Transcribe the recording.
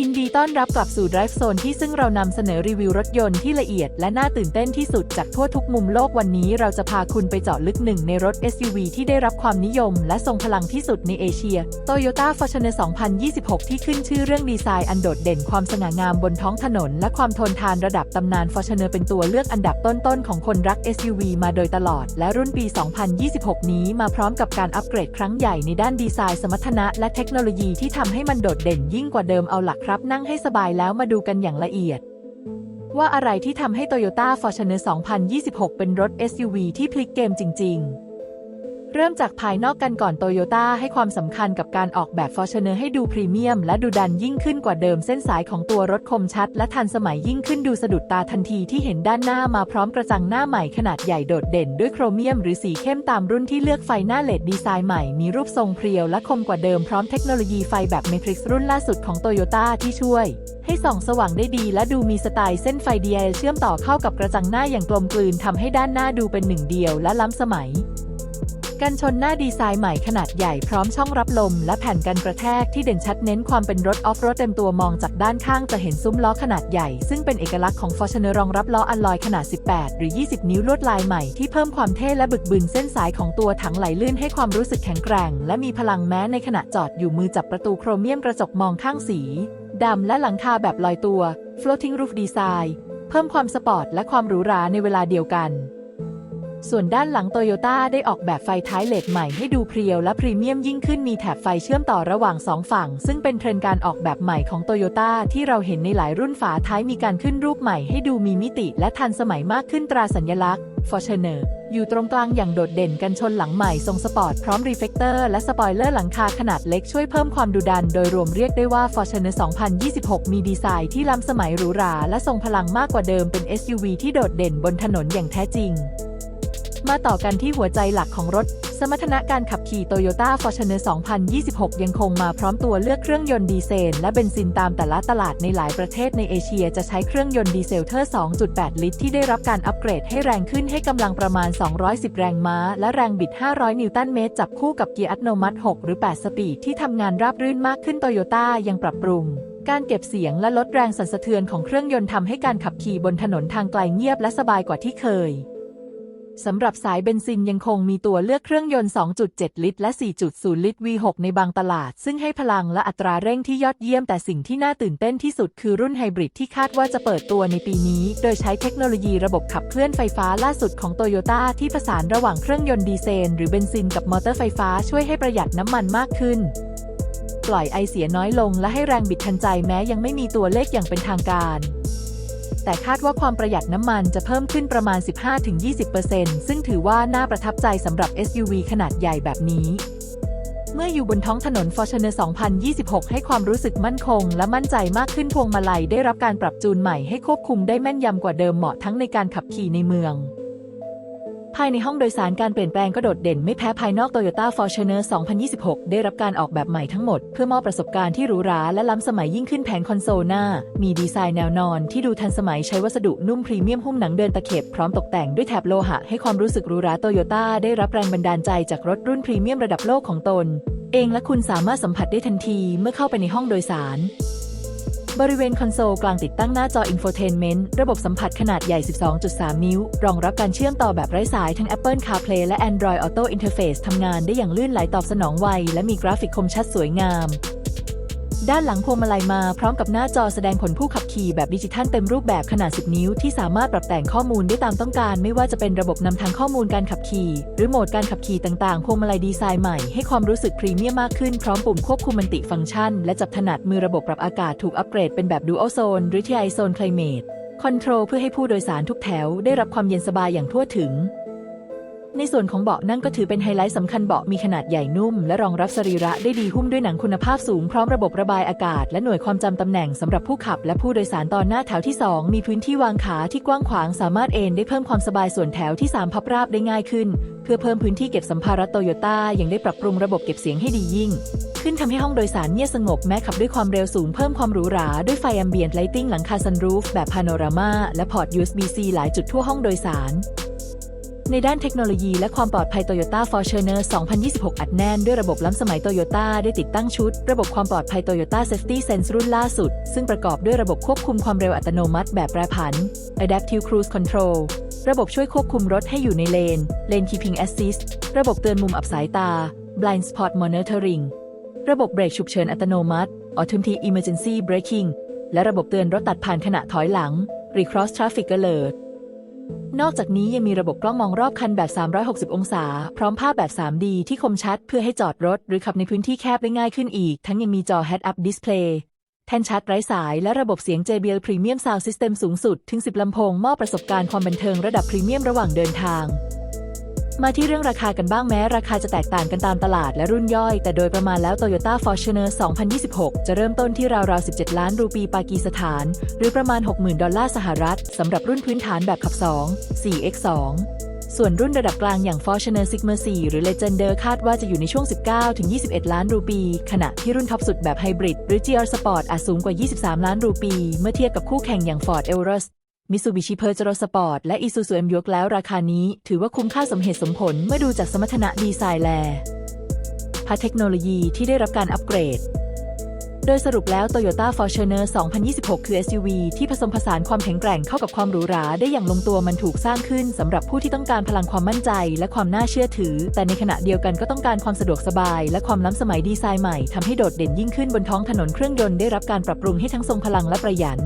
ยินดีต้อนรับกลับสู่ Drive Zone ที่ซึ่งเรานำเสนอรีวิวรถยนต์ที่ละเอียดและน่าตื่นเต้นที่สุดจากทั่วทุกมุมโลกวันนี้เราจะพาคุณไปเจาะลึกหนึ่งในรถ SUV ที่ได้รับความนิยมและทรงพลังที่สุดในเอเชีย Toyota Fortuner 2026 ที่ขึ้นชื่อเรื่องดีไซน์อันโดดเด่นความสง่างามบนท้องถนน และความทนทานระดับตำนาน Fortuner เป็นตัวเลือกอันดับต้นๆของคนรัก SUV มาโดยตลอด และรุ่นปี 2026 นี้มาพร้อมกับการอัปเกรดครั้งใหญ่ในด้านดีไซน์สมรรถนะและเทคโนโลยีที่ทำให้มันโดดเด่นยิ่งกว่าเดิมเอาหลักครับนั่งให้สบายแล้วมาดูกันอย่างละเอียด ว่าอะไรที่ทำให้ Toyota Fortuner 2026 เป็นรถ SUV ที่พลิกเกมจริง ๆ เริ่มจากภายนอกกันก่อน Toyota ให้ความสำคัญกับการออกแบบ Fortuner ให้ดูพรีเมียมและดูดันยิ่งขึ้นกว่าเดิมเส้นสายของตัวรถคมชัด และทันสมัยยิ่งขึ้นดูสะดุดตาทันทีที่เห็นด้านหน้ามาพร้อมกระจังหน้าใหม่ขนาดใหญ่โดดเด่นด้วยโครเมียมหรือสีเข้มตามรุ่นที่เลือกไฟหน้าเลดดีไซน์ใหม่มีรูปทรงเพรียวและคมกว่าเดิมพร้อมเทคโนโลยีไฟแบบเมทริกซ์รุ่นล่าสุดของ Toyota ที่ช่วยให้ส่องสว่างได้ดีและดูมีสไตล์เส้นไฟ DL เชื่อมต่อเข้ากับกระจังหน้าอย่างกลมกลืนทำให้ด้านหน้าดูเป็นหนึ่งเดียวและล้ำสมัย กันชนหน้าดีไซน์ใหม่ขนาดใหญ่พร้อมช่องรับลม และแผ่นกันกระแทกที่เด่นชัดเน้นความเป็นรถออฟโรดเต็มตัวมองจากด้านข้างจะเห็นซุ้มล้อขนาดใหญ่ ซึ่งเป็นเอกลักษณ์ของ Fortuner รองรับล้ออัลลอยขนาด 18 หรือ 20 นิ้วลวดลายใหม่ที่เพิ่มความเท่และบึกบึนเส้นสายของตัวถังไหลลื่นให้ความรู้สึกแข็งแกร่ง และมีพลังแม้ในขณะจอดอยู่มือจับประตูโครเมียมกระจกมองข้างสีดำและหลังคาแบบลอยตัว floating roof design เพิ่มความสปอร์ตและความหรูหราในเวลาเดียวกัน ส่วนด้านหลังโตโยต้าได้ออกแบบไฟท้ายเลดใหม่ให้ดูเพรียวและพรีเมียมยิ่งขึ้นมีแถบไฟเชื่อมต่อระหว่างสองฝั่ง ซึ่งเป็นเทรนด์การออกแบบใหม่ของโตโยต้าที่เราเห็นในหลายรุ่นฝาท้ายมีการขึ้นรูปใหม่ให้ดูมีมิติและทันสมัยมากขึ้นตราสัญลักษณ์ Fortuner อยู่ตรงกลางอย่างโดดเด่นกันชนหลังใหม่ทรงสปอร์ตพร้อมรีเฟกเตอร์และสปอยเลอร์หลังคาขนาดเล็กช่วยเพิ่มความดุดัน โดยรวมเรียกได้ว่า Fortuner 2026 มีดีไซน์ที่ล้ำสมัยหรูหราและทรงพลังมากกว่าเดิมเป็น SUV ที่โดดเด่นบนถนนอย่างแท้จริง มาต่อกันที่หัวใจหลักของรถ สมรรถนะการขับขี่ Toyota Fortuner 2026 ยังคงมาพร้อมตัวเลือกเครื่องยนต์ดีเซลและเบนซินตามแต่ละตลาดในหลายประเทศในเอเชียจะใช้เครื่องยนต์ดีเซลเทอร์ 2.8 ลิตร ที่ได้รับการอัปเกรดให้แรงขึ้นให้กำลังประมาณ 210 แรงม้า และแรงบิด 500 นิวตันเมตร จับคู่กับเกียร์อัตโนมัติ 6 หรือ 8 สปีดที่ทำงานราบรื่นมากขึ้น Toyota ยังปรับปรุงการเก็บเสียงและลดแรงสั่นสะเทือนของเครื่องยนต์ทำให้การขับขี่บนถนนทางไกลเงียบและสบายกว่าที่เคย สำหรับสายเบนซินยังคงมีตัวเลือกเครื่องยนต์ 2.7 ลิตร และ 4.0 ลิตร V6 ในบางตลาด ซึ่งให้พลังและอัตราเร่งที่ยอดเยี่ยมแต่สิ่งที่น่าตื่นเต้นที่สุดคือรุ่นไฮบริดที่คาดว่าจะเปิดตัวในปีนี้ โดยใช้เทคโนโลยีระบบขับเคลื่อนไฟฟ้าล่าสุดของโตโยต้าที่ผสานระหว่างเครื่องยนต์ดีเซลหรือเบนซินกับมอเตอร์ไฟฟ้าช่วยให้ประหยัดน้ำมันมากขึ้นปล่อยไอเสียน้อยลงและให้แรงบิดทันใจแม้ยังไม่มีตัวเลขอย่างเป็นทางการ แต่คาดว่าความประหยัดน้ำมันจะเพิ่มขึ้นประมาณ 15-20%ซึ่งถือว่าน่าประทับใจสำหรับ SUV ขนาดใหญ่แบบนี้ เมื่ออยู่บนท้องถนน Fortuner 2026 ให้ความรู้สึกมั่นคง และมั่นใจมากขึ้นพวงมาลัยได้รับการปรับจูนใหม่ให้ควบคุมได้แม่นยำกว่าเดิมเหมาะทั้งในการขับขี่ในเมือง ภายในห้องโดยสารการเปลี่ยนแปลงก็โดดเด่นไม่แพ้ภายนอก Toyota Fortuner 2026 ได้รับการออกแบบใหม่ทั้งหมด เพื่อมอบประสบการณ์ที่หรูหราและล้ำสมัยยิ่งขึ้นแผงคอนโซลหน้า มีดีไซน์แนวนอนที่ดูทันสมัยใช้วัสดุนุ่มพรีเมียมหุ้มหนังเดินตะเข็บพร้อมตกแต่งด้วยแถบโลหะ ให้ความรู้สึกหรูหราโตโยต้าได้รับแรงบันดาลใจจากรถรุ่นพรีเมียมระดับโลกของตน เองและคุณสามารถสัมผัสได้ทันทีเมื่อเข้าไปในห้องโดยสาร บริเวณคอนโซลกลางติดตั้งหน้าจอ Infotainment ระบบสัมผัสขนาดใหญ่ 12.3 นิ้ว รองรับการเชื่อมต่อแบบไร้สายทั้ง Apple CarPlay และ Android Auto Interface ทำงานได้อย่างลื่นไหลตอบสนองไว และมีกราฟิกคมชัดสวยงาม ด้านหลังพวงมาลัยมาพร้อมกับหน้าจอแสดงผลผู้ขับขี่แบบดิจิทัลเต็มรูปแบบขนาด 10 นิ้ว ที่สามารถปรับแต่งข้อมูลได้ตามต้องการ ไม่ว่าจะเป็นระบบนำทางข้อมูลการขับขี่ หรือโหมดการขับขี่ต่างๆ พวงมาลัยดีไซน์ใหม่ให้ความรู้สึกพรีเมียมมากขึ้นพร้อมปุ่มควบคุมมันติฟังก์ชัน และจับถนัดมือระบบปรับอากาศถูกอัปเกรดเป็นแบบ Dual Zone หรือ TI Zone Climate Control เพื่อให้ผู้โดยสารทุกแถวได้รับความเย็นสบายอย่างทั่วถึง ในส่วนของเบาะนั่งก็ถือเป็นไฮไลท์สำคัญเบาะมีขนาดใหญ่นุ่ม และรองรับสรีระได้ดีหุ้มด้วยหนังคุณภาพสูงพร้อมระบบระบายอากาศ และหน่วยความจำตำแหน่งสำหรับผู้ขับ และผู้โดยสารตอนหน้าแถวที่ 2 มีพื้นที่วางขาที่กว้างขวางสามารถเอนได้เพิ่มความสบายส่วนแถวที่ 3 พับราบได้ง่ายขึ้น เพื่อเพิ่มพื้นที่เก็บสัมภาระโตโยต้ายังได้ปรับปรุงระบบเก็บเสียงให้ดียิ่ง ขึ้นทำให้ห้องโดยสารเงียบสงบแม้ขับด้วยความเร็วสูงเพิ่มความหรูหราด้วยไฟแอมเบียนไลติ้งหลังคาซันรูฟแบบพาโนรามาและพอร์ต USB-C หลายจุดทั่วห้องโดยสาร ในด้านเทคโนโลยีและความปลอดภัย Toyota Fortuner 2026 อัดแน่นด้วยระบบล้ำสมัย Toyota ได้ติดตั้งชุด ระบบความปลอดภัย Toyota Safety Sense รุ่นล่าสุด ซึ่งประกอบด้วยระบบควบคุมความเร็วอัตโนมัติแบบแปรผัน Adaptive Cruise Control ระบบช่วยควบคุมรถให้อยู่ในเลน Lane Keeping Assist ระบบเตือนมุมอับสายตา Blind Spot Monitoring ระบบเบรกฉุกเฉินอัตโนมัติ Automatic Emergency Braking และระบบเตือนรถตัดผ่านขณะถอยหลัง Recross Traffic Alert นอกจากนี้ยังมีระบบกล้องมองรอบคันแบบ 360 องศา พร้อมภาพแบบ 3D ที่คมชัดเพื่อให้จอดรถ หรือขับในพื้นที่แคบได้ง่ายขึ้นอีก ทั้งยังมีจอ Head-Up Display แท่นชาร์จไร้สายและระบบเสียง JBL Premium Sound System สูงสุด ถึง 10 ลำโพงมอบประสบการณ์ความบันเทิงระดับพรีเมียมระหว่างเดินทาง มาที่เรื่องราคากันบ้างแม้ราคาจะแตกต่างกันตามตลาดและรุ่นย่อย แต่โดยประมาณแล้ว Toyota Fortuner 2026 จะเริ่มต้นที่ราวๆ 17 ล้านรูปีปากีสถาน หรือประมาณ 60,000 ดอลลาร์สหรัฐสำหรับรุ่นพื้นฐานแบบขับ 2 4x2 ส่วนรุ่นระดับกลางอย่าง Fortuner Sigma 4 หรือ Legender คาดว่าจะอยู่ในช่วง 19-21 ล้านรูปี ขณะที่รุ่นท็อปสุดแบบไฮบริดหรือ GR Sport อาจสูงกว่า 23 ล้านรูปี เมื่อเทียบกับคู่แข่งอย่าง Ford Everest มิ t ซูบิชิเพอร์ r โรสปอร์ตและอีซูซูเอ็มยกแล้วราคานี้ถือว่าคุ้มค่าสมเหตุสมผลเมื่อดูจากสมรรถนะดีไซน์แลพาเทคโนโลยีที่ได้รับการอัปเกรด โดยสรุปแล้ว Toyota Fortuner 2026 คือ SUV ที่ผสมผสานความแข็งแกร่งเข้ากับความหรูหราได้อย่างลงตัวมันถูกสร้างขึ้นสำหรับผู้ที่ต้องการพลังความมั่นใจและความน่าเชื่อถือ แต่ในขณะเดียวกันก็ต้องการความสะดวกสบาย และความล้ำสมัยดีไซน์ใหม่ทำให้โดดเด่นยิ่งขึ้นบนท้องถนนเครื่องยนต์ได้รับการปรับปรุงให้ทั้งทรงพลังและประหยัด